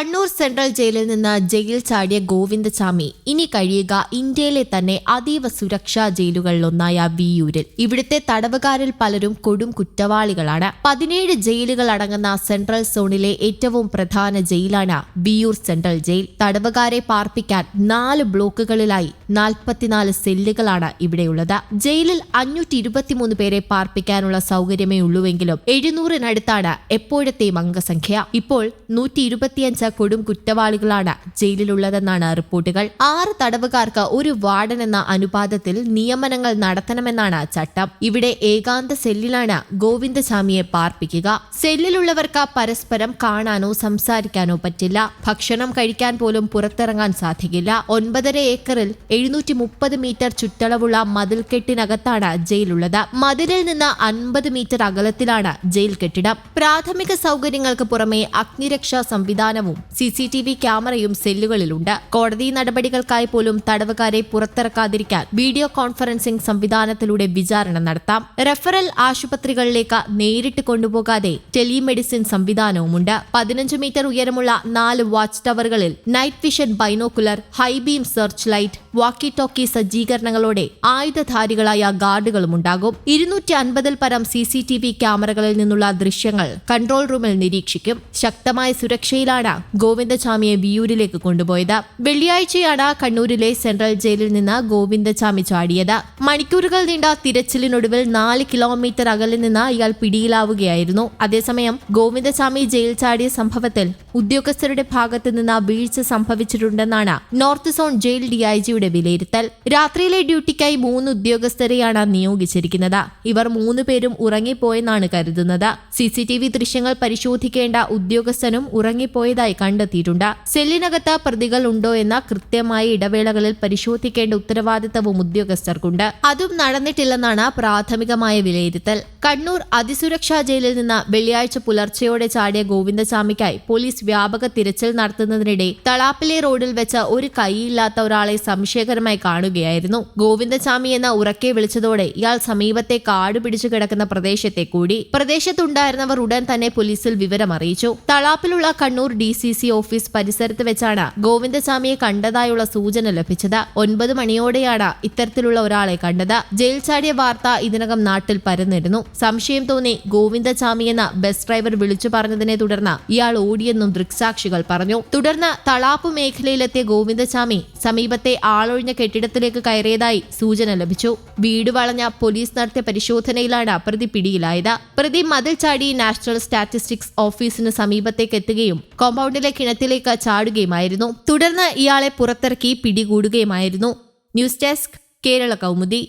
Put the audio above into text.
Kannur central ജയിലിൽ നിന്ന് jail ചാടിയ ഗോവിന്ദസ്വാമി ഇനി കഴിയുക ഇന്ത്യയിലെ തന്നെ അതീവ സുരക്ഷാ ജയിലുകളിലൊന്നായ വിയൂരിൽ ഇവിടുത്തെ തടവുകാരിൽ പലരും കൊടും കുറ്റവാളികളാണ്. പതിനേഴ് ജയിലുകൾ അടങ്ങുന്ന സെൻട്രൽ സോണിലെ ഏറ്റവും പ്രധാന ജയിലാണ് വിയൂർ സെൻട്രൽ ജയിൽ. തടവുകാരെ പാർപ്പിക്കാൻ നാല് ബ്ലോക്കുകളിലായി നാൽപ്പത്തിനാല് സെല്ലുകളാണ് ഇവിടെയുള്ളത്. ജയിലിൽ അഞ്ഞൂറ്റി ഇരുപത്തിമൂന്ന് പേരെ പാർപ്പിക്കാനുള്ള സൗകര്യമേ ഉള്ളൂവെങ്കിലും എഴുന്നൂറിനടുത്താണ് എപ്പോഴത്തെയും അംഗസംഖ്യ. ഇപ്പോൾ നൂറ്റി ഇരുപത്തിയഞ്ച് കൊടും കുറ്റവാളികളാണ് ജയിലിലുള്ളതെന്നാണ് റിപ്പോർട്ടുകൾ. ആറ് തടവുകാർക്ക് ഒരു വാർഡൻ എന്ന അനുപാതത്തിൽ നിയമനങ്ങൾ നടത്തണമെന്നാണ് ചട്ടം. ഇവിടെ ഏകാന്ത സെല്ലിലാണ് ഗോവിന്ദസ്വാമിയെ പാർപ്പിക്കുക. സെല്ലിലുള്ളവർക്ക് പരസ്പരം കാണാനോ സംസാരിക്കാനോ പറ്റില്ല. ഭക്ഷണം കഴിക്കാൻ പോലും പുറത്തിറങ്ങാൻ സാധിക്കില്ല. ഒൻപതര ഏക്കറിൽ എഴുന്നൂറ്റി മുപ്പത് മീറ്റർ ചുറ്റളവുള്ള മതിൽക്കെട്ടിനകത്താണ് ജയിലുള്ളത്. മതിലിൽ നിന്ന് അൻപത് മീറ്റർ അകലത്തിലാണ് ജയിൽ കെട്ടിടം പ്രാഥമിക സൗകര്യങ്ങൾക്ക് പുറമെ അഗ്നിരക്ഷാ സംവിധാനവും സി സി ടി വി ക്യാമറയും സെല്ലുകളിലുണ്ട്. കോടതി നടപടികൾക്കായി പോലും തടവുകാരെ പുറത്തിറക്കാതിരിക്കാൻ വീഡിയോ കോൺഫറൻസിംഗ് സംവിധാനത്തിലൂടെ വിചാരണ നടത്താം. റെഫറൽ ആശുപത്രികളിലേക്ക് നേരിട്ട് കൊണ്ടുപോകാതെ ടെലിമെഡിസിൻ സംവിധാനവുമുണ്ട്. പതിനഞ്ച് മീറ്റർ ഉയരമുള്ള നാല് watch ടവറുകളിൽ night vision binocular high beam search light walkie talkie സജ്ജീകരണങ്ങളോടെ ആയുധധാരികളായ ഗാർഡുകളും ഉണ്ടാകും ഇരുന്നൂറ്റി അൻപതിൽ പരം സി സി ടി വി ക്യാമറകളിൽ നിന്നുള്ള ദൃശ്യങ്ങൾ കൺട്രോൾ റൂമിൽ നിരീക്ഷിക്കും. ശക്തമായ സുരക്ഷയിലാണ് ഗോവിന്ദചാമിയെ വിയൂരിലേക്ക് കൊണ്ടുപോയത്. വെള്ളിയാഴ്ചയാണ് കണ്ണൂരിലെ സെൻട്രൽ ജയിലിൽ നിന്ന് ഗോവിന്ദചാമി ചാടിയത്. മണിക്കൂറുകൾ നീണ്ട തിരച്ചിലിനൊടുവിൽ നാല് കിലോമീറ്റർ അകലിൽ നിന്ന് ഇയാൾ പിടിയിലാവുകയായിരുന്നു. അതേസമയം ഗോവിന്ദചാമി ജയിൽ ചാടിയ സംഭവത്തിൽ ഉദ്യോഗസ്ഥരുടെ ഭാഗത്ത് നിന്ന് വീഴ്ച സംഭവിച്ചിട്ടുണ്ടെന്നാണ് നോർത്ത് സോൺ ജയിൽ ഡിഐജിയുടെ വിലയിരുത്തൽ. രാത്രിയിലെ ഡ്യൂട്ടിക്കായി മൂന്ന് ഉദ്യോഗസ്ഥരെയാണ് നിയോഗിച്ചിരിക്കുന്നത്. ഇവർ മൂന്ന് പേരും ഉറങ്ങിപ്പോയെന്നാണ് കരുതുന്നത്. സിസിടിവി ദൃശ്യങ്ങൾ പരിശോധിക്കേണ്ട ഉദ്യോഗസ്ഥനും ഉറങ്ങിപ്പോയതായി കണ്ടെത്തിയിട്ടുണ്ട്. സെല്ലിനകത്ത് പ്രതികൾ ഉണ്ടോ എന്ന കൃത്യമായ ഇടവേളകളിൽ പരിശോധിക്കേണ്ട ഉത്തരവാദിത്തവും ഉദ്യോഗസ്ഥർക്കുണ്ട്. അതും നടന്നിട്ടില്ലെന്നാണ് പ്രാഥമികമായ വിലയിരുത്തൽ. കണ്ണൂർ അതിസുരക്ഷാ ജയിലിൽ നിന്ന് വെള്ളിയാഴ്ച പുലർച്ചെയോടെ ചാടിയ ഗോവിന്ദസ്വാമിക്കായി പോലീസ് വ്യാപക തിരച്ചിൽ നടത്തുന്നതിനിടെ തളാപ്പിലെ റോഡിൽ വെച്ച് ഒരു കൈയില്ലാത്ത ഒരാളെ സംശയകരമായി കാണുകയായിരുന്നു. ഗോവിന്ദസ്വാമി എന്ന ഉറക്കെ വിളിച്ചതോടെ ഇയാൾ സമീപത്തെ കാട് പിടിച്ചു കിടക്കുന്ന പ്രദേശത്തെ കൂടി പ്രദേശത്തുണ്ടായിരുന്നവർ ഉടൻ തന്നെ പോലീസിൽ വിവരമറിയിച്ചു. തളാപ്പിലുള്ള Kannur D C C office പരിസരത്ത് വെച്ചാണ് ഗോവിന്ദസ്വാമിയെ കണ്ടതായുള്ള സൂചന ലഭിച്ചത്. ഒൻപത് മണിയോടെയാണ് ഇത്തരത്തിലുള്ള ഒരാളെ കണ്ടത്. ജയിൽ ചാടിയ വാർത്ത ഇതിനകം നാട്ടിൽ പരന്നിരുന്നു. സംശയം തോന്നി ഗോവിന്ദസ്വാമി എന്ന ബസ് ഡ്രൈവർ വിളിച്ചു പറഞ്ഞതിനെ തുടർന്ന് ഇയാൾ ഓടിയെന്നും ദൃക്സാക്ഷികൾ പറഞ്ഞു. തുടർന്ന് തളാപ്പ് മേഖലയിലെത്തിയ ഗോവിന്ദസ്വാമി സമീപത്തെ ആളൊഴിഞ്ഞ കെട്ടിടത്തിലേക്ക് കയറിയതായി സൂചന ലഭിച്ചു. വീട് വളഞ്ഞ പോലീസ് നടത്തിയ പരിശോധനയിലാണ് പ്രതി പിടിയിലായത്. പ്രതി മതിൽ ചാടി നാഷണൽ സ്റ്റാറ്റിസ്റ്റിക്സ് ഓഫീസിന് സമീപത്തേക്ക് എത്തുകയും കോമ്പൗണ്ടിലെ കിണറ്റിലേക്ക് ചാടുകയുമായിരുന്നു. തുടർന്ന് ഇയാളെ പുറത്തിറക്കി പിടികൂടുകയുമായിരുന്നു. News desk Kerala Kaumudi.